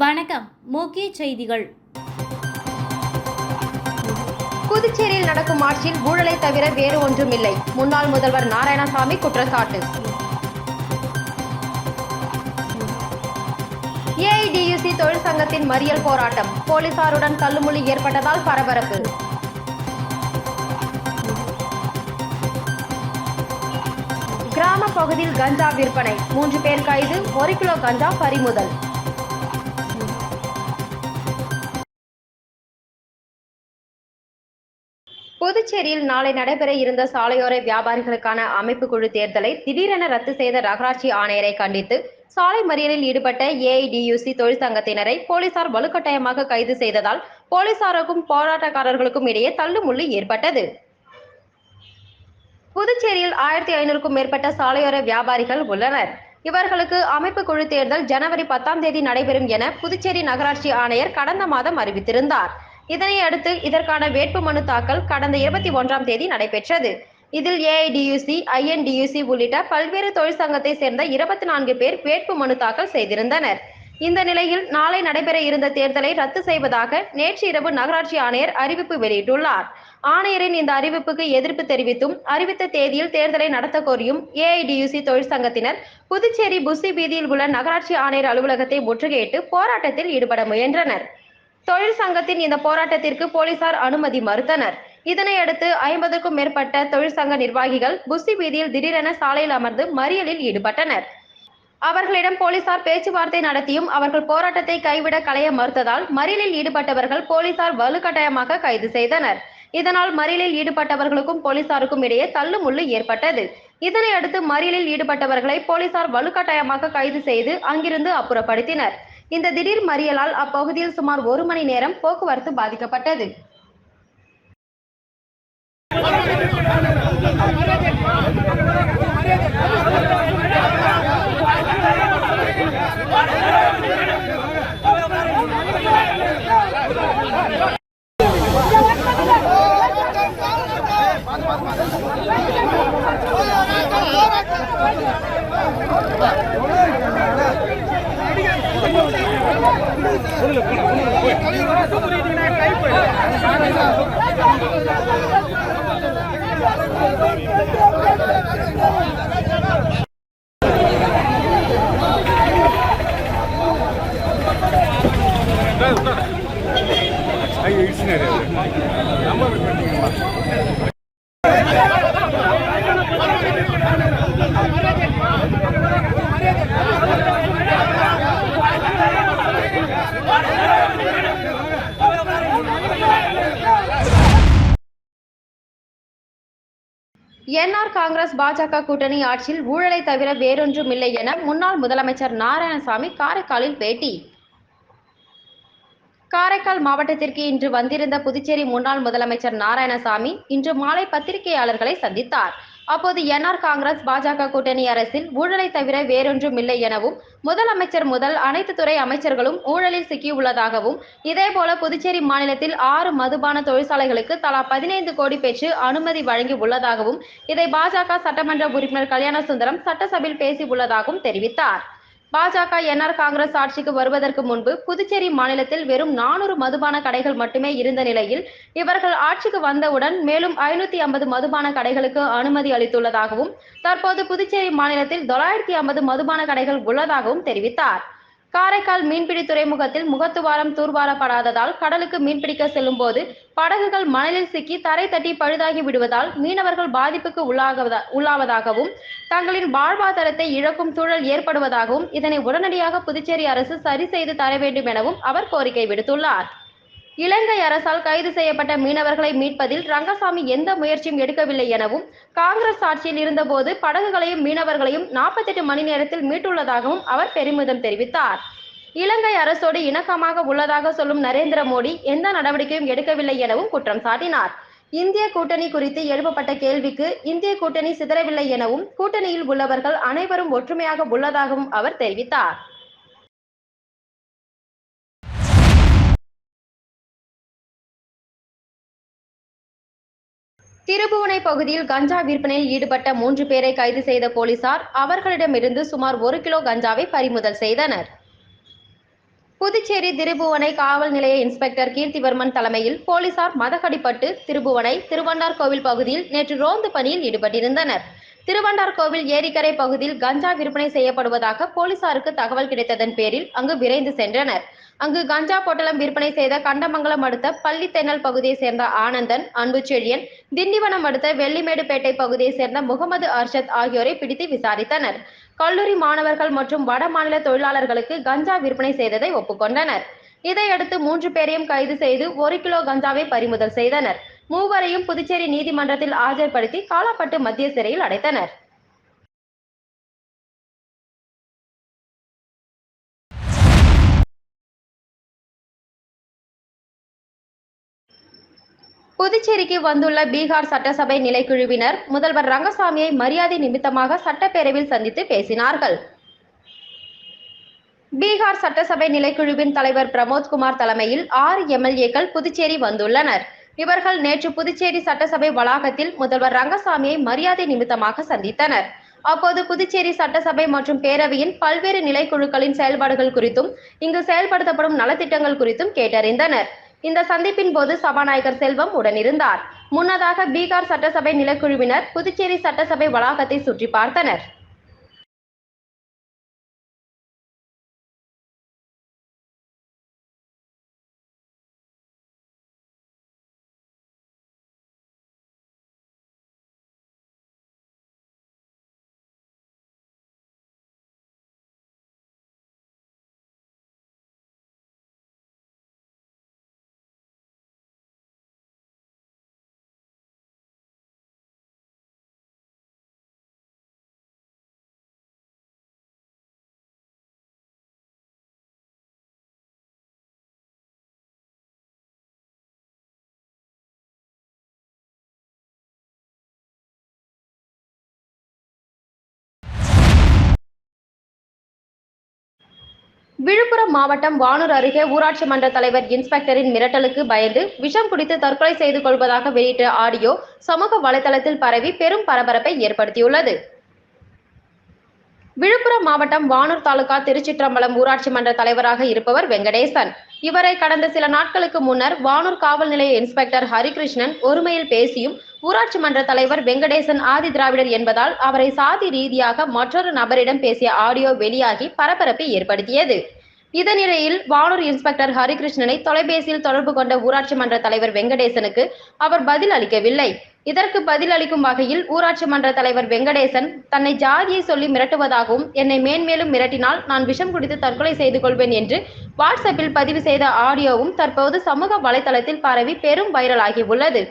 வணக்கம் முக்கிய செய்திகள். புதுச்சேரியில் நடக்கும் ஆட்சியில் ஊழலை தவிர வேறு ஒன்றும் இல்லை. முன்னாள் முதல்வர் நாராயணசாமி குற்றச்சாட்டு. ஏஐடியுசி தொழிற்சங்கத்தின் மறியல் போராட்டம். போலீசாருடன் தள்ளுமுள்ளி ஏற்பட்டதால் பரபரப்பு. கிராம பகுதியில் கஞ்சா விற்பனை. மூன்று பேர் கைது ஒரு கிலோ கஞ்சா பறிமுதல். புதுச்சேரியில் நாளை நடைபெற இருந்த சாலையோர வியாபாரிகளுக்கான அமைப்பு குழு தேர்தலை திடீரென ரத்து செய்த நகராட்சி ஆணையரை கண்டித்து சாலை மறியலில் ஈடுபட்ட ஏஐடியூசி தொழிற்சங்கத்தினரை போலீசார் வலுக்கட்டாயமாக கைது செய்ததால் போலீசாருக்கும் போராட்டக்காரர்களுக்கும் இடையே தள்ளுமுள்ளு ஏற்பட்டது. புதுச்சேரியில் ஆயிரத்தி ஐநூறுக்கும் மேற்பட்ட சாலையோர வியாபாரிகள் உள்ளனர். இவர்களுக்கு அமைப்பு குழு தேர்தல் ஜனவரி பத்தாம் தேதி நடைபெறும் என புதுச்சேரி நகராட்சி ஆணையர் கடந்த மாதம் அறிவித்திருந்தார். இதனை அடுத்து இதற்கான வேட்புமனு தாக்கல் கடந்த இருபத்தி ஒன்றாம் தேதி நடைபெற்றது. இதில் ஏஐடியுசி ஐஎன்டியூசி உள்ளிட்ட பல்வேறு தொழிற்சங்கத்தை சேர்ந்த இருபத்தி நான்கு பேர் வேட்புமனு தாக்கல் செய்திருந்தனர். இந்த நிலையில் நாளை நடைபெற இருந்த தேர்தலை ரத்து செய்வதாக நேற்று இரவு நகராட்சி ஆணையர் அறிவிப்பு வெளியிட்டுள்ளார். ஆணையரின் இந்த அறிவிப்புக்கு எதிர்ப்பு தெரிவித்தும் அறிவித்த தேதியில் தேர்தலை நடத்த கோரியும் ஏஐடியுசி தொழிற்சங்கத்தினர் புதுச்சேரி புசி வீதியில் உள்ள நகராட்சி ஆணையர் அலுவலகத்தை முற்றுகையிட்டு போராட்டத்தில் ஈடுபட முயன்றனர். தொழிற்சங்கத்தின் இந்த போராட்டத்திற்கு போலீசார் அனுமதி மறுத்தனர். இதனையடுத்து ஐம்பதுக்கும் மேற்பட்ட தொழிற்சங்க நிர்வாகிகள் புசி வீதியில் திடீரென சாலையில் அமர்ந்து மறியலில் ஈடுபட்டனர். அவர்களிடம் போலீசார் பேச்சுவார்த்தை நடத்தியும் அவர்கள் போராட்டத்தை கைவிட களைய மறுத்ததால் மறியலில் ஈடுபட்டவர்கள் போலீசார் வலுக்கட்டாயமாக கைது செய்தனர். இதனால் மறியலில் ஈடுபட்டவர்களுக்கும் போலீசாருக்கும் இடையே தள்ளுமுள்ளு ஏற்பட்டது. இதனையடுத்து மறியலில் ஈடுபட்டவர்களை போலீசார் வலுக்கட்டாயமாக கைது செய்து அங்கிருந்து அப்புறப்படுத்தினர். இந்த திடீர் மறியலால் அப்பகுதியில் சுமார் ஒரு மணி நேரம் போக்குவரத்து பாதிக்கப்பட்டது. என்ஆர் காங்கிரஸ் பாஜக கூட்டணி ஆட்சியில் ஊழலை தவிர வேறொன்றும் இல்லை என முன்னாள் முதலமைச்சர் நாராயணசாமி காரைக்காலில் பேட்டி. காரைக்கால் மாவட்டத்திற்கு இன்று வந்திருந்த புதுச்சேரி முன்னாள் முதலமைச்சர் நாராயணசாமி இன்று மாலை பத்திரிகையாளர்களை சந்தித்தார். அப்போது என்ஆர் காங்கிரஸ் பாஜக கூட்டணி அரசில் ஊழலை தவிர வேறொன்றும் இல்லை எனவும் முதலமைச்சர் முதல் அனைத்து துறை அமைச்சர்களும் ஊழலில் சிக்கியுள்ளதாகவும் இதேபோல புதுச்சேரி மாநிலத்தில் ஆறு மதுபான தொழிற்சாலைகளுக்கு தலா பதினைந்து கோடி பெற்று அனுமதி வழங்கி உள்ளதாகவும் இதை பாஜக சட்டமன்ற உறுப்பினர் கல்யாண சுந்தரம் சட்டசபையில் பேசி உள்ளதாகவும் தெரிவித்தார். பாஜக என்ஆர் காங்கிரஸ் ஆட்சிக்கு வருவதற்கு முன்பு புதுச்சேரி மாநிலத்தில் வெறும் நானூறு மதுபான கடைகள் மட்டுமே இருந்த நிலையில் இவர்கள் ஆட்சிக்கு வந்தவுடன் மேலும் ஐநூத்தி ஐம்பது மதுபான கடைகளுக்கு அனுமதி அளித்துள்ளதாகவும் தற்போது புதுச்சேரி மாநிலத்தில் தொள்ளாயிரத்தி ஐம்பது மதுபான கடைகள் உள்ளதாகவும் தெரிவித்தார். காரைக்கால் மீன்பிடி துறைமுகத்தில் முகத்துவாரம் தூர்வாரப்படாததால் கடலுக்கு மீன்பிடிக்க செல்லும் போது படகுகள் மணலில் சிக்கி தரை தட்டி பழுதாகி விடுவதால் மீனவர்கள் பாதிப்புக்கு உள்ளாகவதா உள்ளாவதாகவும் தங்களின் வாழ்வாதாரத்தை இழக்கும் சூழல் ஏற்படுவதாகவும் இதனை உடனடியாக புதுச்சேரி அரசு சரி செய்து தர வேண்டும் எனவும் அவர் கோரிக்கை விடுத்துள்ளார். இலங்கை அரசால் கைது செய்யப்பட்ட மீனவர்களை மீட்பதில் ரங்கசாமி எந்த முயற்சியும் எடுக்கவில்லை எனவும் காங்கிரஸ் ஆட்சியில் இருந்தபோது படகுகளையும் மீனவர்களையும் நாற்பத்தெட்டு மணி நேரத்தில் மீட்டுள்ளதாகவும் அவர் பெருமிதம் தெரிவித்தார். இலங்கை அரசோடு இணக்கமாக உள்ளதாக சொல்லும் நரேந்திர மோடி எந்த நடவடிக்கையும் எடுக்கவில்லை எனவும் குற்றம் சாட்டினார். இந்திய கூட்டணி குறித்து எழுப்பப்பட்ட கேள்விக்கு இந்திய கூட்டணி சிதறவில்லை எனவும் கூட்டணியில் உள்ளவர்கள் அனைவரும் ஒற்றுமையாக உள்ளதாகவும் அவர் தெரிவித்தார். திருபுவனை பகுதியில் கஞ்சா விற்பனையில் ஈடுபட்ட மூன்று பேரை கைது செய்த போலீசார் அவர்களிடமிருந்து சுமார் ஒரு கிலோ கஞ்சாவை பறிமுதல் செய்தனர். புதுச்சேரி திருபுவனை காவல் நிலைய இன்ஸ்பெக்டர் கீர்த்திவர்மன் தலைமையில் போலீசார் மதகடிப்பட்டு திருபுவனை திருவண்டார்கோவில் பகுதியில் நேற்று ரோந்து பணியில் ஈடுபட்டிருந்தனர். திருவண்டார்கோவில் ஏரிக்கரை பகுதியில் கஞ்சா விற்பனை செய்யப்படுவதாக போலீசாருக்கு தகவல் கிடைத்ததன் பேரில் அங்கு விரைந்து சென்றனர். அங்கு கஞ்சா பொட்டலம் விற்பனை செய்த கண்டமங்கலம் அடுத்த பள்ளித்தென்னல் பகுதியைச் சேர்ந்த ஆனந்தன் அன்புச்செழியன் திண்டிவனம் அடுத்த வெள்ளிமேடுபேட்டை பகுதியைச் சேர்ந்த முகமது அர்ஷத் ஆகியோரை பிடித்து விசாரித்தனர். கல்லூரி மாணவர்கள் மற்றும் வட மாநில தொழிலாளர்களுக்கு கஞ்சா விற்பனை செய்ததை ஒப்புக்கொண்டனர். இதையடுத்து மூன்று பேரையும் கைது செய்து ஒரு கிலோ கஞ்சாவை பறிமுதல் செய்தனர். மூவரையும் புதுச்சேரி நீதிமன்றத்தில் ஆஜர்படுத்தி காலாப்பட்டு மத்திய சிறையில் அடைத்தனர். புதுச்சேரிக்கு வந்துள்ள பீகார் சட்டசபை நிலைக்குழுவினர் முதல்வர் ரங்கசாமியை மரியாதை நிமித்தமாக சட்டப்பேரவையில் சந்தித்து பேசினார்கள். பீகார் சட்டசபை நிலைக்குழுவின் தலைவர் பிரமோத்குமார் தலைமையில் ஆறு எம்எல்ஏக்கள் புதுச்சேரி வந்துள்ளனர். இவர்கள் நேற்று புதுச்சேரி சட்டசபை வளாகத்தில் முதல்வர் ரங்கசாமியை மரியாதை நிமித்தமாக சந்தித்தனர். அப்போது புதுச்சேரி சட்டசபை மற்றும் பேரவையின் பல்வேறு நிலைக்குழுக்களின் செயல்பாடுகள் குறித்தும் இங்கு செயல்படுத்தப்படும் நலத்திட்டங்கள் குறித்தும் கேட்டறிந்தனர். இந்த சந்திப்பின் போது சபாநாயகர் செல்வம் உடனிருந்தார் முன்னதாக பீகார் சட்டசபை நிலக்குழுவினர் புதுச்சேரி சட்டசபை வளாகத்தை சுற்றி பார்த்தனர். விழுப்புரம் மாவட்டம் வானூர் அருகே ஊராட்சி மன்ற தலைவர் இன்ஸ்பெக்டரின் மிரட்டலுக்கு பயந்து விஷம் குடித்து தற்கொலை செய்து கொள்வதாக வெளியிட்ட ஆடியோ சமூக வலைதளத்தில் பரவி பெரும் பரபரப்பை ஏற்படுத்தியுள்ளது. விழுப்புரம் மாவட்டம் வானூர் தாலுகா திருச்சிற்றம்பலம் ஊராட்சி மன்ற தலைவராக இருப்பவர் வெங்கடேசன். இவரை கடந்த சில நாட்களுக்கு முன்னர் வானூர் காவல் நிலைய இன்ஸ்பெக்டர் ஹரிகிருஷ்ணன் ஒருமையில் பேசியும் ஊராட்சி மன்ற தலைவர் வெங்கடேசன் ஆதி திராவிடர் என்பதால் அவரை சாதி ரீதியாக மற்றொரு நபரிடம் பேசிய ஆடியோ வெளியாகி பரபரப்பை ஏற்படுத்தியது. இதனிடையில் வானூர் இன்ஸ்பெக்டர் ஹரிகிருஷ்ணனை தொலைபேசியில் தொடர்பு கொண்ட ஊராட்சி மன்ற தலைவர் வெங்கடேசனுக்கு அவர் பதில் அளிக்கவில்லை. இதற்கு பதில் அளிக்கும் வகையில் ஊராட்சி மன்ற தலைவர் வெங்கடேசன் தன்னை ஜாதியை சொல்லி மிரட்டுவதாகவும் என்னை மேன்மேலும் மிரட்டினால் நான் விஷம் குடித்து தற்கொலை செய்து கொள்வேன் என்று வாட்ஸ்அப்பில் பதிவு செய்த ஆடியோவும் தற்போது சமூக வலைதளத்தில் பரவி பெரும் வைரலாகி உள்ளது.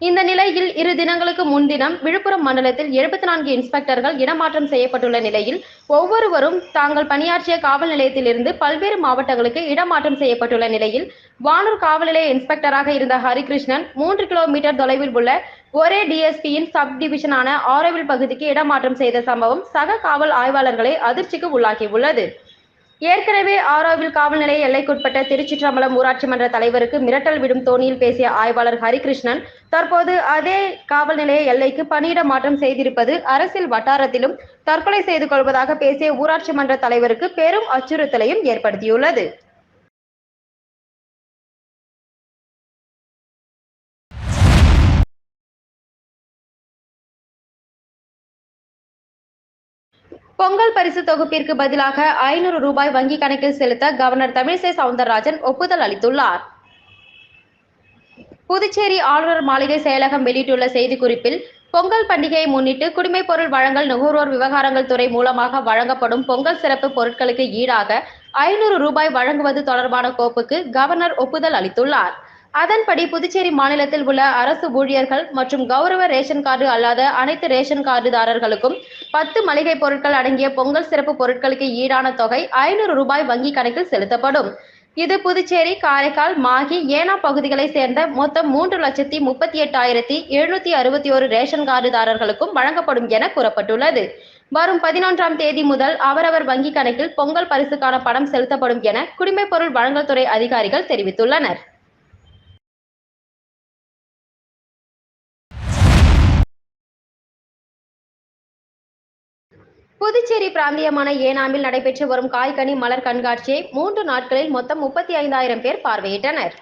இந்த நிலையில் இரு தினங்களுக்கு முன்தினம் விழுப்புரம் மண்டலத்தில் எழுபத்தி நான்கு இன்ஸ்பெக்டர்கள் இடமாற்றம் செய்யப்பட்டுள்ள நிலையில் ஒவ்வொருவரும் தாங்கள் பணியாற்றிய காவல் நிலையத்திலிருந்து பல்வேறு மாவட்டங்களுக்கு இடமாற்றம் செய்யப்பட்டுள்ள நிலையில் வானூர் காவல் நிலைய இன்ஸ்பெக்டராக இருந்த ஹரிகிருஷ்ணன் மூன்று கிலோமீட்டர் தொலைவில் உள்ள ஒரே டிஎஸ்பியின் சப் டிவிஷனான ஆரோவில் பகுதிக்கு இடமாற்றம் செய்த சம்பவம் சக காவல் ஆய்வாளர்களை அதிர்ச்சிக்கு உள்ளாகியுள்ளது ஏற்கனவே ஆரோவில் காவல் நிலைய எல்லைக்குட்பட்ட திருச்சிற்றம்பலம் ஊராட்சி மன்ற தலைவருக்கு மிரட்டல் விடும் தோணியில் பேசிய ஆய்வாளர் ஹரிகிருஷ்ணன் தற்போது அதே காவல் நிலைய எல்லைக்கு பணியிட மாற்றம் செய்திருப்பது அரசியல் வட்டாரத்திலும் தற்கொலை செய்து கொள்வதாக பேசிய ஊராட்சி மன்ற தலைவருக்கு பெரும் அச்சுறுத்தலையும் ஏற்படுத்தியுள்ளது. பொங்கல் பரிசு தொகுப்பிற்கு பதிலாக ஐநூறு ரூபாய் வங்கி கணக்கில் செலுத்த கவர்னர் தமிழிசை சவுந்தரராஜன் ஒப்புதல் அளித்துள்ளார். புதுச்சேரி ஆளுநர் மாளிகை செயலகம் வெளியிட்டுள்ள செய்திக்குறிப்பில் பொங்கல் பண்டிகையை முன்னிட்டு குடிமைப் பொருள் வழங்கல் நுகர்வோர் விவகாரங்கள் துறை மூலமாக வழங்கப்படும் பொங்கல் சிறப்பு பொருட்களுக்கு ஈடாக ஐநூறு ரூபாய் வழங்குவது தொடர்பான கோப்புக்கு கவர்னர் ஒப்புதல் அளித்துள்ளார். அதன்படி புதுச்சேரி மாநிலத்தில் உள்ள அரசு ஊழியர்கள் மற்றும் கௌரவ ரேஷன் கார்டு அல்லாத அனைத்து ரேஷன் கார்டுதாரர்களுக்கும் பத்து மளிகை பொருட்கள் அடங்கிய பொங்கல் சிறப்பு பொருட்களுக்கு ஈடான தொகை ஐநூறு ரூபாய் வங்கி கணக்கில் செலுத்தப்படும். இது புதுச்சேரி காரைக்கால் மாகி ஏனா பகுதிகளை சேர்ந்த மொத்தம் மூன்று லட்சத்தி முப்பத்தி எட்டாயிரத்தி எழுநூத்தி அறுபத்தி ஒரு ரேஷன் கார்டுதாரர்களுக்கும் வழங்கப்படும் என கூறப்பட்டுள்ளது. வரும் பதினொன்றாம் தேதி முதல் அவரவர் வங்கி கணக்கில் பொங்கல் பரிசுக்கான பணம் செலுத்தப்படும் என குடிமைப் பொருள் வழங்கல் துறை அதிகாரிகள் தெரிவித்துள்ளனர். புதுச்சேரி பிராந்தியமான ஏனாமில் நடைபெற்று வரும் காய்கனி மலர் கண்காட்சியை மூன்று நாட்களில் மொத்தம் முப்பத்தி ஐந்தாயிரம் பேர் பார்வையிட்டனர்.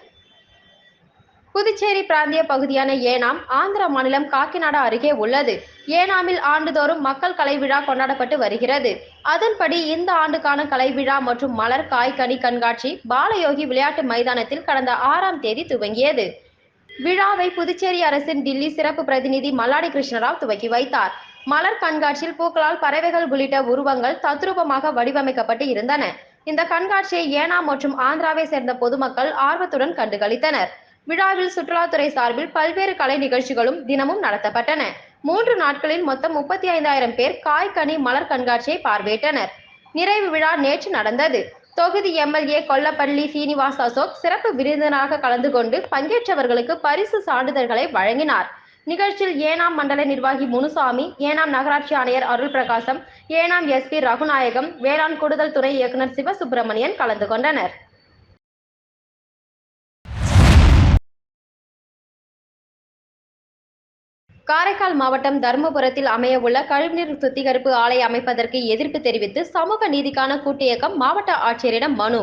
புதுச்சேரி பிராந்திய பகுதியான ஏனாம் ஆந்திர மாநிலம் காக்கிநாடா அருகே உள்ளது. ஏனாமில் ஆண்டுதோறும் மக்கள் கலை விழா கொண்டாடப்பட்டு வருகிறது. அதன்படி இந்த ஆண்டுக்கான கலை விழா மற்றும் மலர் காய்கனி கண்காட்சி பாலயோகி விளையாட்டு மைதானத்தில் கடந்த ஆறாம் தேதி துவங்கியது. விழாவை புதுச்சேரி அரசின் டில்லி சிறப்பு பிரதிநிதி மல்லாடி கிருஷ்ணராவ் துவக்கி வைத்தார். மலர் கண்காட்சியில் பூக்களால் பறவைகள் உள்ளிட்ட உருவங்கள் தத்ரூபமாக வடிவமைக்கப்பட்டு இருந்தன. இந்த கண்காட்சியை ஏனா மற்றும் ஆந்திராவை சேர்ந்த பொதுமக்கள் ஆர்வத்துடன் கண்டுகளித்தனர். விழாவில் சுற்றுலாத்துறை சார்பில் பல்வேறு கலை நிகழ்ச்சிகளும் தினமும் நடத்தப்பட்டன. மூன்று நாட்களில் மொத்தம் முப்பத்தி ஐந்தாயிரம் பேர் காய்கனி மலர் கண்காட்சியை பார்வையிட்டனர். நிறைவு விழா நேற்று நடந்தது. தொகுதி எம்எல்ஏ கொல்லப்பள்ளி சீனிவாஸ் அசோக் சிறப்பு விருந்தினராக கலந்து கொண்டு பங்கேற்றவர்களுக்கு பரிசு சான்றிதழ்களை வழங்கினார். நிகழ்ச்சியில் ஏனாம் மண்டல நிர்வாகி முனுசாமி ஏனாம் நகராட்சி ஆணையர் அருள் பிரகாசம் ஏனாம் எஸ்பி ரகுநாயகம் வேளாண் கூடுதல் துறை இயக்குனர் சிவசுப்பிரமணியன் கலந்து கொண்டனர். காரைக்கால் மாவட்டம் தருமபுரத்தில் அமையவுள்ள கழிவுநீர் சுத்திகரிப்பு ஆலை அமைப்பதற்கு எதிர்ப்பு தெரிவித்து சமூக நீதிக்கான கூட்டு இயக்கம் மாவட்ட ஆட்சியரிடம் மனு.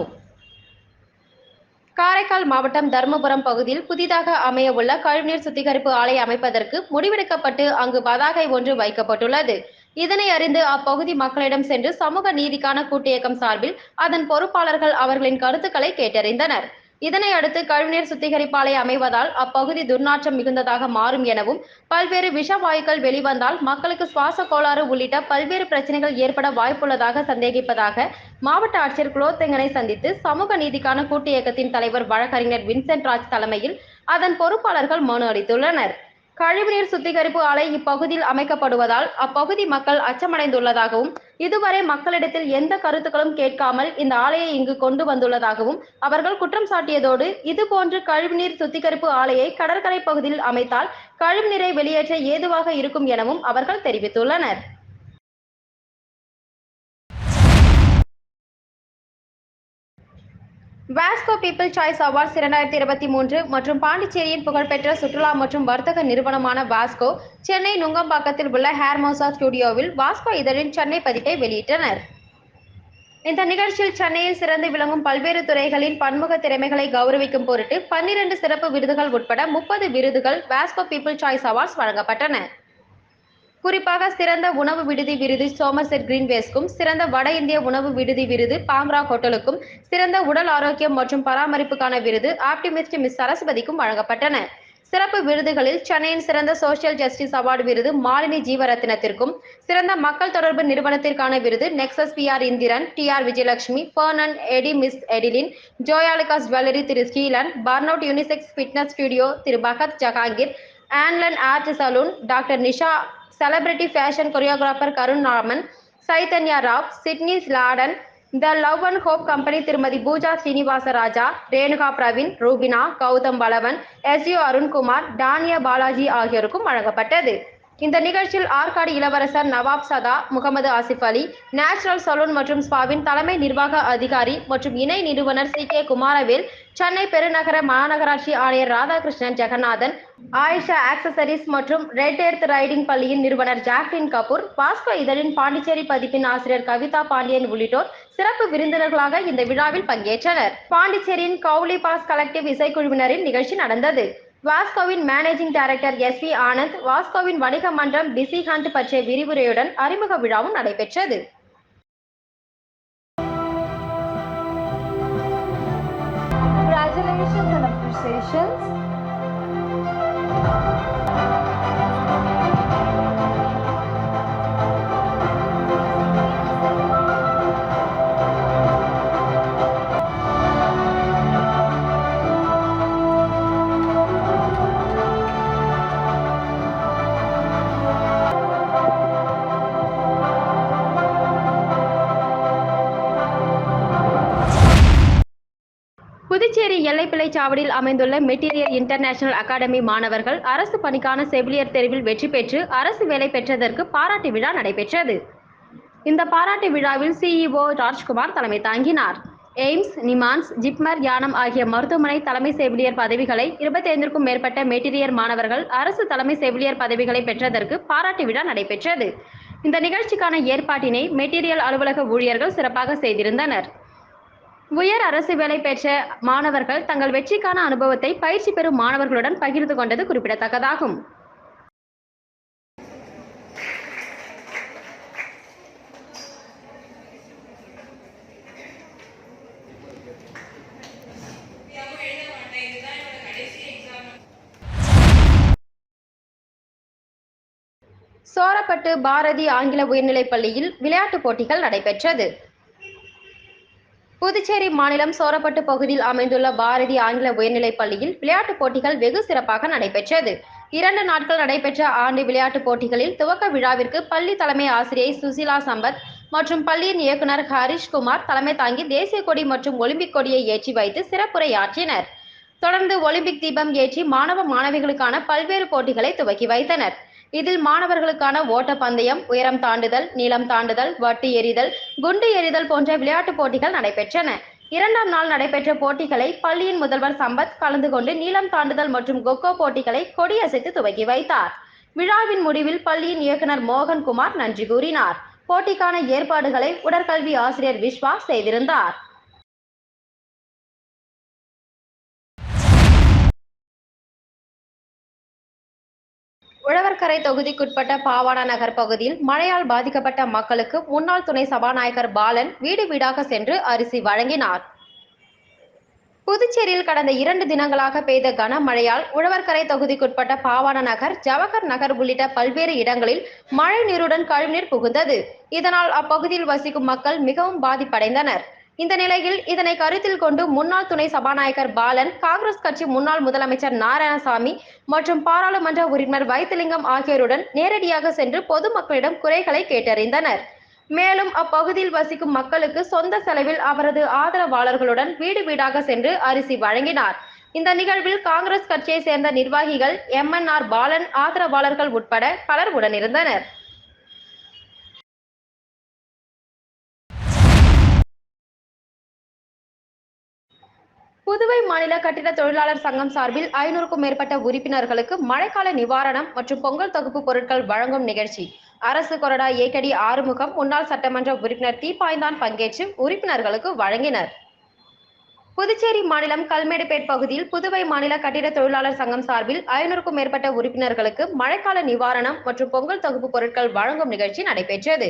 காரைக்கால் மாவட்டம் தருமபுரம் பகுதியில் புதிதாக அமையவுள்ள கழிவுநீர் சுத்திகரிப்பு ஆலை அமைப்பதற்கு முடிவெடுக்கப்பட்டு அங்கு பதாகை ஒன்று வைக்கப்பட்டுள்ளது. இதனை அறிந்து அப்பகுதி மக்களிடம் சென்று சமூக நீதிக்கான கூட்டியக்கம் சார்பில் அதன் பொறுப்பாளர்கள் அவர்களின் கருத்துக்களை கேட்டறிந்தனர். இதனை அடுத்து கழிவுநீர் சுத்திகரிப்பாலை அமைவதால் அப்பகுதி துர்நாற்றம் மிகுந்ததாக மாறும் எனவும் பல்வேறு விஷவாயுக்கள் வெளிவந்தால் மக்களுக்கு சுவாச கோளாறு உள்ளிட்ட பல்வேறு பிரச்சனைகள் ஏற்பட வாய்ப்புள்ளதாக சந்தேகிப்பதாக மாவட்ட ஆட்சியர் குலோத்தெங்கனை சந்தித்து சமூக நீதிக்கான கூட்டு இயக்கத்தின் தலைவர் வழக்கறிஞர் வின்சென்ட் ராஜ் தலைமையில் அதன் பொறுப்பாளர்கள் மனு அளித்துள்ளனர். கழிவுநீர் சுத்திகரிப்பு ஆலை இப்பகுதியில் அமைக்கப்படுவதால் அப்பகுதி மக்கள் அச்சமடைந்துள்ளதாகவும் இதுவரை மக்களிடத்தில் எந்த கருத்துக்களும் கேட்காமல் இந்த ஆலையை இங்கு கொண்டு வந்துள்ளதாகவும் அவர்கள் குற்றம் சாட்டியதோடு இதுபோன்று கழிவுநீர் சுத்திகரிப்பு ஆலையை கடற்கரை பகுதியில் அமைத்தால் கழிவுநீரை வெளியேற்ற ஏதுவாக இருக்கும் எனவும் அவர்கள் தெரிவித்துள்ளனர். வாஸ்கோ பீப்பிள் சாய்ஸ் அவார்ட்ஸ் இரண்டாயிரத்தி இருபத்தி மூன்று மற்றும் பாண்டிச்சேரியின் புகழ்பெற்ற சுற்றுலா மற்றும் வர்த்தக நிறுவனமான வாஸ்கோ சென்னை நுங்கம்பாக்கத்தில் உள்ள ஹேர்மோசா ஸ்டுடியோவில் வாஸ்கோ இதழின் சென்னை பதிப்பை வெளியிட்டனர். இந்த நிகழ்ச்சியில் சென்னையில் சிறந்து விளங்கும் பல்வேறு துறைகளின் பன்முக திறமைகளை கௌரவிக்கும் பொருட்டு பன்னிரண்டு சிறப்பு விருதுகள் உட்பட முப்பது விருதுகள் வாஸ்கோ பீப்பிள் சாய்ஸ் அவார்ட்ஸ் வழங்கப்பட்டன. குறிப்பாக சிறந்த உணவு விடுதி விருது சோமர்செட் கிரீன்வேஸ்க்கும் சிறந்த வட இந்திய உணவு விடுதி விருது பாம்ரா ஹோட்டலுக்கும் சிறந்த உடல் ஆரோக்கியம் மற்றும் பராமரிப்புக்கான விருது ஆப்டிமிஸ்ட் மிஸ் சரஸ்வதிக்கும் வழங்கப்பட்டன. சிறப்பு விருதுகளில் சென்னையின் சிறந்த சோஷியல் ஜஸ்டிஸ் அவார்டு விருது மாலினி ஜீவரத்னத்திற்கும் சிறந்த மக்கள் தொடர்பு நிறுவனத்திற்கான விருது nexus P R Indran T R Vijayalakshmi ஃபர்னன் எடி மிஸ் எடிலின் ஜோயாலிகாஸ் ஜுவல்லரி திரு ஸ்ரீலன் பர்னவுட் யூனிசெக்ஸ் ஃபிட்னஸ் ஸ்டுடியோ திரு Bhagat Jahangir ஆன்லன் art salon doctor Nisha celebrity fashion choreographer Karun Raman Chaitanya Rao Sydney லாடன் the love and hope company திருமதி பூஜா ஸ்ரீனிவாச ராஜா ரேணுகா பிரவீன் ரூபினா கௌதம் பலவன் எஸ்யு அருண்குமார் டானியா பாலாஜி ஆகியோருக்கும் வழங்கப்பட்டது. இந்த நிகழ்ச்சியில் ஆற்காடு இளவரசர் நவாப் சதா முகமது ஆசிப் அலி நேச்சுரல் சலூன் மற்றும் ஸ்பாவின் தலைமை நிர்வாக அதிகாரி மற்றும் இணை நிறுவனர் சி. கே. குமாரவேல் சென்னை பெருநகர மாநகராட்சி ஆணையர் ராதாகிருஷ்ணன் ஜெகநாதன் ஆயிஷா ஆக்சசரிஸ் மற்றும் ரெட் எர்த் ரைடிங் பள்ளியின் நிறுவனர் ஜாக்லின் கபூர் பாஸ்கோ இதழின் பாண்டிச்சேரி பதிப்பின் ஆசிரியர் கவிதா பாண்டியன் உள்ளிட்டோர் சிறப்பு விருந்தினர்களாக இந்த விழாவில் பங்கேற்றனர். பாண்டிச்சேரியின் கவுலி பாஸ் கலெக்டிவ் இசைக்குழுவினரின் நிகழ்ச்சி நடந்தது. வாஸ்கோவின் managing director S V Anand வாஸ்கோவின் வணிக மன்றம் பிசி ஹண்ட் பற்றிய விரிவுரையுடன் அறிமுக விழாவும் நடைபெற்றது Congratulations and appreciations. Puducherry Ellaipillai சாவடியில் அமைந்துள்ள மெட்டீரியல் இன்டர்நேஷனல் அகாடமி மாணவர்கள் அரசு பணிக்கான செவிலியர் தேர்வில் வெற்றி பெற்று அரசு வேலை பெற்றதற்கு பாராட்டு விழா நடைபெற்றது. இந்த பாராட்டு விழாவில் சிஇஓ ராஜ்குமார் தலைமை தாங்கினார். எய்ம்ஸ் நிமான்ஸ் ஜிப்மர் யானம் ஆகிய மருத்துவமனை தலைமை செவிலியர் பதவிகளை இருபத்தைந்திற்கும் மேற்பட்ட மெட்டீரியர் மாணவர்கள் அரசு தலைமை செவிலியர் பதவிகளை பெற்றதற்கு பாராட்டு விழா நடைபெற்றது. இந்த நிகழ்ச்சிக்கான ஏற்பாட்டினை மெட்டீரியல் அலுவலக ஊழியர்கள் சிறப்பாக செய்திருந்தனர். உயர் அரசு வேலை பெற்ற மாணவர்கள் தங்கள் வெற்றிக்கான அனுபவத்தை பயிற்சி பெறும் மாணவர்களுடன் பகிர்ந்து கொண்டது குறிப்பிடத்தக்கதாகும். சோரப்பட்டு பாரதி ஆங்கில உயர்நிலைப் பள்ளியில் விளையாட்டுப் போட்டிகள் நடைபெற்றது. புதுச்சேரி மாநிலம் சோரப்பட்டு பகுதியில் அமைந்துள்ள பாரதி ஆங்கில உயர்நிலைப் பள்ளியில் விளையாட்டுப் போட்டிகள் வெகு சிறப்பாக நடைபெற்றது. இரண்டு நாட்கள் நடைபெற்ற ஆண்டு விளையாட்டுப் போட்டிகளில் துவக்க விழாவிற்கு பள்ளி தலைமை ஆசிரியை சுசிலா சம்பத் மற்றும் பள்ளியின் இயக்குனர் ஹரிஷ்குமார் தலைமை தாங்கி தேசிய கொடி மற்றும் ஒலிம்பிக் கொடியை ஏற்றி வைத்து சிறப்புரையாற்றினர். தொடர்ந்து ஒலிம்பிக் தீபம் ஏற்றி மாணவ மாணவிகளுக்கான பல்வேறு போட்டிகளை துவக்கி வைத்தனர். இதில் மாணவர்களுக்கான ஓட்டப்பந்தயம் உயரம் தாண்டுதல் நீளம் தாண்டுதல் வட்டு எறிதல் குண்டு எறிதல் போன்ற விளையாட்டுப் போட்டிகள் நடைபெற்றன. இரண்டாம் நாள் நடைபெற்ற போட்டிகளை பள்ளியின் முதல்வர் சம்பத் கலந்து கொண்டு நீளம் தாண்டுதல் மற்றும் கொக்கோ போட்டிகளை கொடியசைத்து துவக்கி வைத்தார். விழாவின் முடிவில் பள்ளியின் இயக்குனர் மோகன்குமார் நன்றி கூறினார். போட்டிக்கான ஏற்பாடுகளை உடற்கல்வி ஆசிரியர் விஸ்வா செய்திருந்தார். உழவர்கரை தொகுதிக்குட்பட்ட பாவாடா நகர் பகுதியில் மழையால் பாதிக்கப்பட்ட மக்களுக்கு முன்னாள் துணை சபாநாயகர் பாலன் வீடு வீடாக சென்று அரிசி வழங்கினார். புதுச்சேரியில் கடந்த இரண்டு தினங்களாக பெய்த கனமழையால் உழவர்கரை தொகுதிக்குட்பட்ட பாவாண நகர் ஜவஹர் நகர் உள்ளிட்ட பல்வேறு இடங்களில் மழை நீருடன் கழிவுநீர் புகுந்தது. இதனால் அப்பகுதியில் வசிக்கும் மக்கள் மிகவும் பாதிப்படைந்தனர். இந்த நிலையில் இதனை கருத்தில் கொண்டு முன்னாள் துணை சபாநாயகர் பாலன் காங்கிரஸ் கட்சி முன்னாள் முதலமைச்சர் நாராயணசாமி மற்றும் பாராளுமன்ற உறுப்பினர் வைத்திலிங்கம் ஆகியோருடன் நேரடியாக சென்று பொதுமக்களிடம் குறைகளை கேட்டறிந்தனர். மேலும் அப்பகுதியில் வசிக்கும் மக்களுக்கு சொந்த செலவில் அவரது ஆதரவாளர்களுடன் வீடு வீடாக சென்று அரிசி வழங்கினார். இந்த நிகழ்வில் காங்கிரஸ் கட்சியை சேர்ந்த நிர்வாகிகள் எம்என்ஆர் பாலன் ஆதரவாளர்கள் உட்பட பலர் உடனிருந்தனர். புதுவை மாநில கட்டிட தொழிலாளர் சங்கம் சார்பில் ஐநூறுக்கும் மேற்பட்ட உறுப்பினர்களுக்கு மழைக்கால நிவாரணம் மற்றும் பொங்கல் தொகுப்பு பொருட்கள் வழங்கும் நிகழ்ச்சி. அரசு கொறடா ஏகடி ஆறுமுகம் முன்னாள் சட்டமன்ற உறுப்பினர் தீப்பாய்ந்தான் பங்கேற்று உறுப்பினர்களுக்கு வழங்கினர். புதுச்சேரி மாநிலம் கல்மேடுபேட் பகுதியில் புதுவை மாநில கட்டிட தொழிலாளர் சங்கம் சார்பில் ஐநூறுக்கும் மேற்பட்ட உறுப்பினர்களுக்கு மழைக்கால நிவாரணம் மற்றும் பொங்கல் தொகுப்பு பொருட்கள் வழங்கும் நிகழ்ச்சி நடைபெற்றது.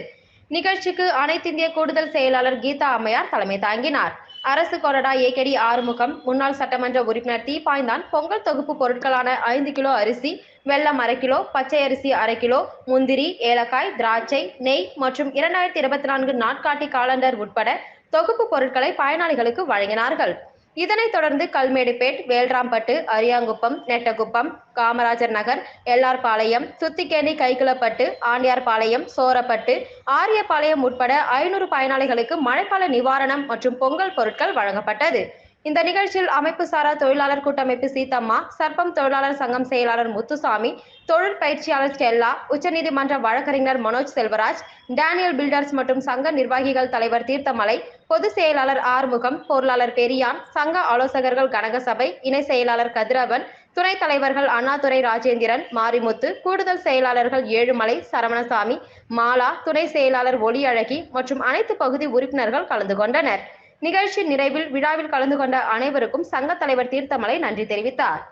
நிகழ்ச்சிக்கு அனைத்திந்திய கூடுதல் செயலாளர் கீதா அம்மையார் தலைமை தாங்கினார். அரசு கொறடா ஏகடி ஆறுமுகம். முன்னாள் சட்டமன்ற உறுப்பினர் தீபாய்ந்தான் பொங்கல் தொகுப்பு பொருட்களான ஐந்து கிலோ அரிசி வெல்லம் அரை கிலோ பச்சை அரிசி அரை கிலோ முந்திரி ஏலக்காய் திராட்சை நெய் மற்றும் இரண்டாயிரத்தி இருபத்தி நான்கு நாட்காட்டி காலண்டர் உட்பட தொகுப்பு பொருட்களை பயனாளிகளுக்கு வழங்கினார்கள். இதனைத் தொடர்ந்து கல்மேடுபேட் வேல்ராம்பட்டு அரியாங்குப்பம் நெட்டகுப்பம் காமராஜர் நகர் எல்ஆர்பாளையம் சுத்திக்கேணி கைக்குளப்பட்டு ஆண்டியார்பாளையம் சோரப்பட்டு ஆரியபாளையம் உட்பட ஐநூறு பயனாளிகளுக்கு மழைக்கால நிவாரணம் மற்றும் பொங்கல் பொருட்கள் வழங்கப்பட்டது. இந்த நிகழ்ச்சியில் அமைப்பு சாரா தொழிலாளர் கூட்டமைப்பு சீத்தம்மா சர்ப்பம் தொழிலாளர் சங்கம் செயலாளர் முத்துசாமி தொழில் பயிற்சியாளர் ஸ்டெல்லா உச்சநீதிமன்ற வழக்கறிஞர் மனோஜ் செல்வராஜ் டேனியல் பில்டர்ஸ் மற்றும் சங்க நிர்வாகிகள் தலைவர் தீர்த்தமலை பொதுச் செயலாளர் ஆறுமுகம் பொருளாளர் பெரியான் சங்க ஆலோசகர்கள் கனகசபை இணை செயலாளர் கதிரவன் துணைத் தலைவர்கள் அண்ணாதுரை ராஜேந்திரன் மாரிமுத்து கூடுதல் செயலாளர்கள் ஏழுமலை சரவணசாமி மாலா துணை செயலாளர் ஒளியழகி மற்றும் அனைத்து பகுதி உறுப்பினர்கள் கலந்து கொண்டனர். நிகழ்ச்சி நிறைவில் விழாவில் கலந்து கொண்ட அனைவருக்கும் சங்க தலைவர் தீர்த்தமலை நன்றி தெரிவித்தார்.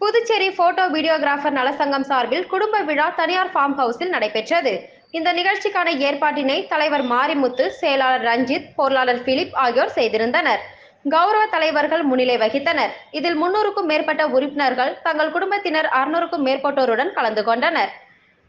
புதுச்சேரி போட்டோ வீடியோகிராஃபர் நலசங்கம் சார்பில் குடும்ப விழா தனியார் ஃபார்ம் ஹவுஸில் நடைபெற்றது. இந்த நிகழ்ச்சிக்கான ஏற்பாட்டினை தலைவர் மாரிமுத்து செயலாளர் ரஞ்சித் பொருளாளர் பிலிப் ஆகியோர் செய்திருந்தனர். கௌரவ தலைவர்கள் முன்னிலை வகித்தனர். இதில் முன்னூறுக்கும் மேற்பட்ட உறுப்பினர்கள் தங்கள் குடும்பத்தினர் அறுநூறுக்கும் மேற்பட்டோருடன் கலந்து கொண்டனர்.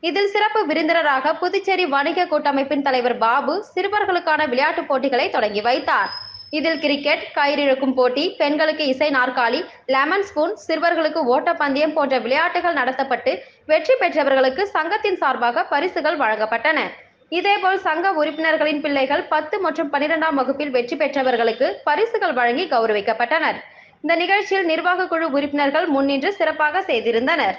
இதில் சிறப்பு விருந்தினராக புதுச்சேரி வணிக கூட்டமைப்பின் தலைவர் பாபு சிறுவர்களுக்கான விளையாட்டுப் போட்டிகளை தொடங்கி வைத்தார். இதில் கிரிக்கெட் கயிறிழுக்கும் போட்டி பெண்களுக்கு இசை நாற்காலி லெமன் ஸ்பூன் சிறுவர்களுக்கு ஓட்டப்பந்தயம் போன்ற விளையாட்டுகள் நடத்தப்பட்டு வெற்றி பெற்றவர்களுக்கு சங்கத்தின் சார்பாக பரிசுகள் வழங்கப்பட்டன. இதேபோல் சங்க உறுப்பினர்களின் பிள்ளைகள் பத்து மற்றும் பனிரெண்டாம் வகுப்பில் வெற்றி பெற்றவர்களுக்கு பரிசுகள் வழங்கி கௌரவிக்கப்பட்டனர். இந்த நிகழ்ச்சியில் நிர்வாக குழு உறுப்பினர்கள் முன்னின்று சிறப்பாக செய்திருந்தனர்.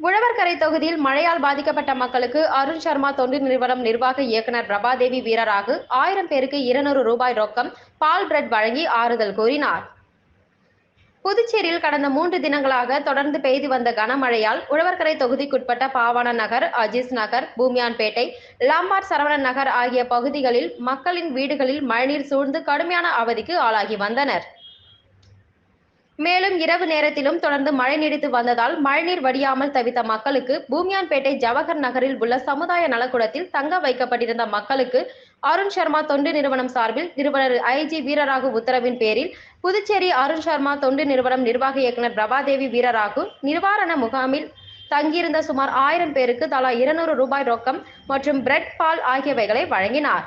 உழவர்கரை தொகுதியில் மழையால் பாதிக்கப்பட்ட மக்களுக்கு அருண் சர்மா தொண்டு நிறுவனம் நிர்வாக இயக்குனர் பிரபாதேவி வீரராகு ஆயிரம் பேருக்கு இருநூறு ரூபாய் ரொக்கம் பால் பிரெட் வழங்கி ஆறுதல் கூறினார். புதுச்சேரியில் கடந்த மூன்று தினங்களாக தொடர்ந்து பெய்து வந்த கனமழையால் உழவர்கரை தொகுதிக்குட்பட்ட பாவான நகர் அஜிஸ் நகர் பூமியான்பேட்டை லாம்பார் சரவணன் நகர் ஆகிய பகுதிகளில் மக்களின் வீடுகளில் மழைநீர் சூழ்ந்து கடுமையான அவதிக்கு ஆளாகி வந்தனர். மேலும் இரவு நேரத்திலும் தொடர்ந்து மழை நீடித்து வந்ததால் மழைநீர் வடியாமல் தவித்த மக்களுக்கு பூமியான்பேட்டை ஜவஹர் நகரில் உள்ள சமுதாய நலக்கூடத்தில் தங்க வைக்கப்பட்டிருந்த மக்களுக்கு அருண் சர்மா தொண்டு நிறுவனம் சார்பில் நிறுவனர் ஐஜி வீரராகு உத்தரவின் பேரில் புதுச்சேரி அருண் சர்மா தொண்டு நிறுவனம் நிர்வாக இயக்குனர் பிரபாதேவி வீரராகு நிவாரண முகாமில் தங்கியிருந்த சுமார் ஆயிரம் பேருக்கு தலா இருநூறு ரூபாய் ரொக்கம் மற்றும் பிரெட் பால் ஆகியவைகளை வழங்கினார்.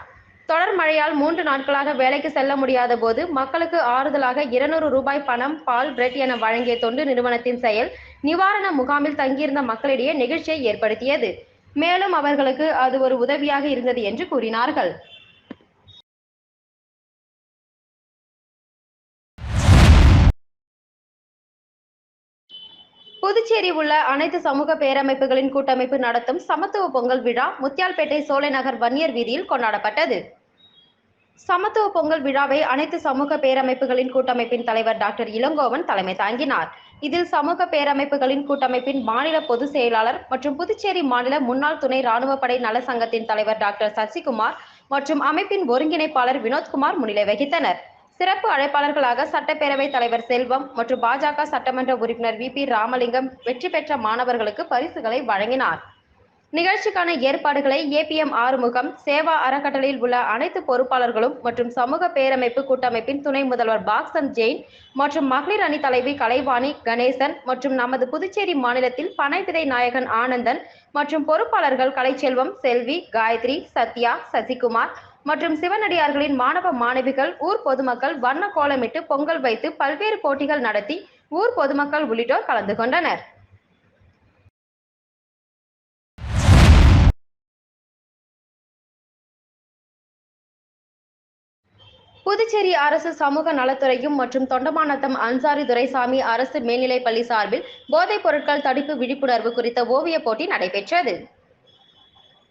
தொடர் மழையால் மூன்று நாட்களாக வேலைக்கு செல்ல முடியாத போது மக்களுக்கு ஆறுதலாக இருநூறு ரூபாய் பணம் பால் பிரெட் என வழங்கிய தொண்டு நிறுவனத்தின் செயல் நிவாரண முகாமில் தங்கியிருந்த மக்களிடையே நெகிழ்ச்சியை ஏற்படுத்தியது. மேலும் அவர்களுக்கு அது ஒரு உதவியாக இருந்தது என்று கூறினார்கள். புதுச்சேரி உள்ள அனைத்து சமூக பேரமைப்புகளின் கூட்டமைப்பு நடத்தும் சமத்துவ பொங்கல் விழா முத்தியால்பேட்டை சோலை நகர் வன்னியர் வீதியில் கொண்டாடப்பட்டது. சமத்துவ பொங்கல் விழாவை அனைத்து சமூக பேரமைப்புகளின் கூட்டமைப்பின் தலைவர் டாக்டர் இளங்கோவன் தலைமை தாங்கினார். இதில் சமூக பேரமைப்புகளின் கூட்டமைப்பின் மாநில பொதுச் செயலாளர் மற்றும் புதுச்சேரி மாநில முன்னாள் துணை ராணுவப்படை நல சங்கத்தின் தலைவர் டாக்டர் சசிகுமார் மற்றும் அமைப்பின் ஒருங்கிணைப்பாளர் வினோத்குமார் முன்னிலை வகித்தனர். சிறப்பு அழைப்பாளர்களாக சட்டப்பேரவைத் தலைவர் செல்வம் மற்றும் பாஜக சட்டமன்ற உறுப்பினர் வி பி ராமலிங்கம் வெற்றி பெற்ற மாணவர்களுக்கு பரிசுகளை வழங்கினார். நிகழ்ச்சிக்கான ஏற்பாடுகளை ஏபிஎம் ஆறுமுகம் சேவா அறக்கட்டளையில் உள்ள அனைத்து பொறுப்பாளர்களும் மற்றும் சமூக பேரமைப்பு கூட்டமைப்பின் துணை முதல்வர் பாக்சன் ஜெயின் மற்றும் மகளிர் அணி தலைவி கலைவாணி கணேசன் மற்றும் நமது புதுச்சேரி மாநிலத்தில் பனைவிதை நாயகன் ஆனந்தன் மற்றும் பொறுப்பாளர்கள் கலைச்செல்வம் செல்வி காயத்ரி சத்யா சசிகுமார் மற்றும் சிவனடியார்களின் மாணவ மாணவிகள் ஊர் பொதுமக்கள் வண்ண கோலமிட்டு பொங்கல் வைத்து பல்வேறு போட்டிகள் நடத்தி ஊர் பொதுமக்கள் உள்ளிட்டோர் கலந்து கொண்டனர். புதுச்சேரி அரசு சமூக நலத்துறையும் மற்றும் தொண்டமானத்தம் அன்சாரி துரைசாமி அரசு மேல்நிலைப் பள்ளி சார்பில் போதைப் பொருட்கள் தடுப்பு விழிப்புணர்வு குறித்த ஓவியப் போட்டி நடைபெற்றது.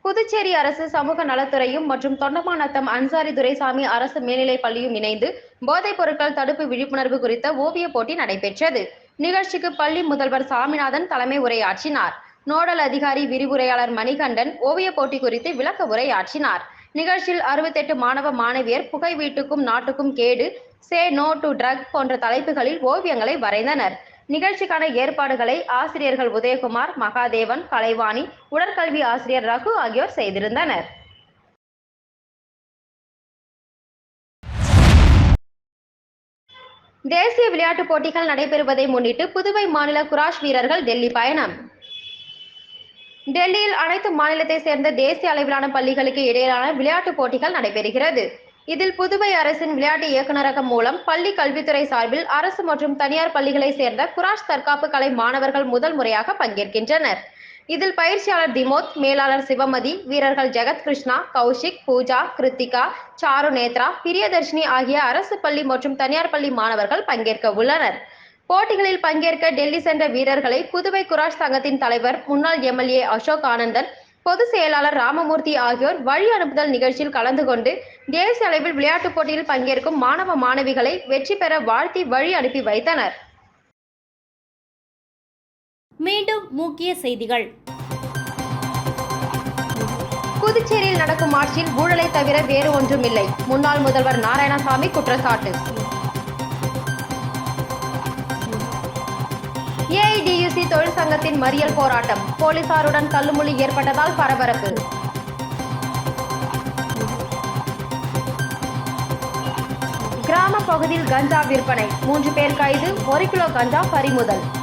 புதுச்சேரி அரசு சமூக நலத்துறையும் மற்றும் தொண்டமானத்தம் அன்சாரி துரைசாமி அரசு மேல்நிலைப் பள்ளியும் இணைந்து போதைப் பொருட்கள் தடுப்பு விழிப்புணர்வு குறித்த ஓவியப் போட்டி நடைபெற்றது. நிகழ்ச்சிக்கு பள்ளி முதல்வர் சாமிநாதன் தலைமை உரையாற்றினார். நோடல் அதிகாரி விரிவுரையாளர் மணிகண்டன் ஓவியப் போட்டி குறித்து விளக்க உரையாற்றினார். நிகழ்ச்சியில் அறுபத்தெட்டு மாணவ மாணவியர் புகை வீட்டுக்கும் நாட்டுக்கும் கேடு சே நோ டு ட்ரக் போன்ற தலைப்புகளில் ஓவியங்களை வரைந்தனர். நிகழ்ச்சிக்கான ஏற்பாடுகளை ஆசிரியர்கள் உதயகுமார் மகாதேவன் கலைவாணி உடற்கல்வி ஆசிரியர் ரகு ஆகியோர் செய்திருந்தனர். தேசிய விளையாட்டுப் போட்டிகள் நடைபெறுவதை முன்னிட்டு புதுவை மாநில குராஷ் வீரர்கள் டெல்லி பயணம். டெல்லியில் அனைத்து மாநிலத்தை சேர்ந்த தேசிய அளவிலான பள்ளிகளுக்கு இடையிலான விளையாட்டுப் போட்டிகள் நடைபெறுகிறது. இதில் புதுவை அரசின் விளையாட்டு இயக்குநரகம் மூலம் பள்ளி கல்வித்துறை சார்பில் அரசு மற்றும் தனியார் பள்ளிகளை சேர்ந்த குராஷ் தற்காப்பு கலை மாணவர்கள் முதல் முறையாக பங்கேற்கின்றனர். இதில் பயிற்சியாளர் திமோத் மேலாளர் சிவமதி வீரர்கள் ஜெகத் கிருஷ்ணா கௌஷிக் பூஜா கிருத்திகா சாரு நேத்ரா பிரியதர்ஷினி ஆகிய அரசு பள்ளி மற்றும் தனியார் பள்ளி மாணவர்கள் பங்கேற்க உள்ளனர். போட்டிகளில் பங்கேற்க டெல்லி சென்ற வீரர்களை புதுவை குராஷ் சங்கத்தின் தலைவர் முன்னாள் எம்எல்ஏ அசோக் ஆனந்தன் பொதுச் செயலாளர் ராமமூர்த்தி ஆகியோர் வழி அனுப்புதல் நிகழ்ச்சியில் கலந்து கொண்டு தேசிய அளவில் விளையாட்டுப் போட்டியில் பங்கேற்கும் மாணவ மாணவிகளை வெற்றி பெற வாழ்த்தி வழி அனுப்பி வைத்தனர். மீண்டும் முக்கிய செய்திகள். புதுச்சேரியில் நடக்கும் ஆட்சியில் ஊழலை தவிர வேறு ஒன்றும் இல்லை. முன்னாள் முதல்வர் நாராயணசாமி குற்றச்சாட்டு. ஏஐடியுசி தொழிற்சங்கத்தின் மறியல் போராட்டம். போலீசாருடன் தள்ளுமுள்ளி ஏற்பட்டதால் பரபரப்பு. கிராம பகுதியில் கஞ்சா விற்பனை. மூன்று பேர் கைது ஒரு கிலோ கஞ்சா பறிமுதல்.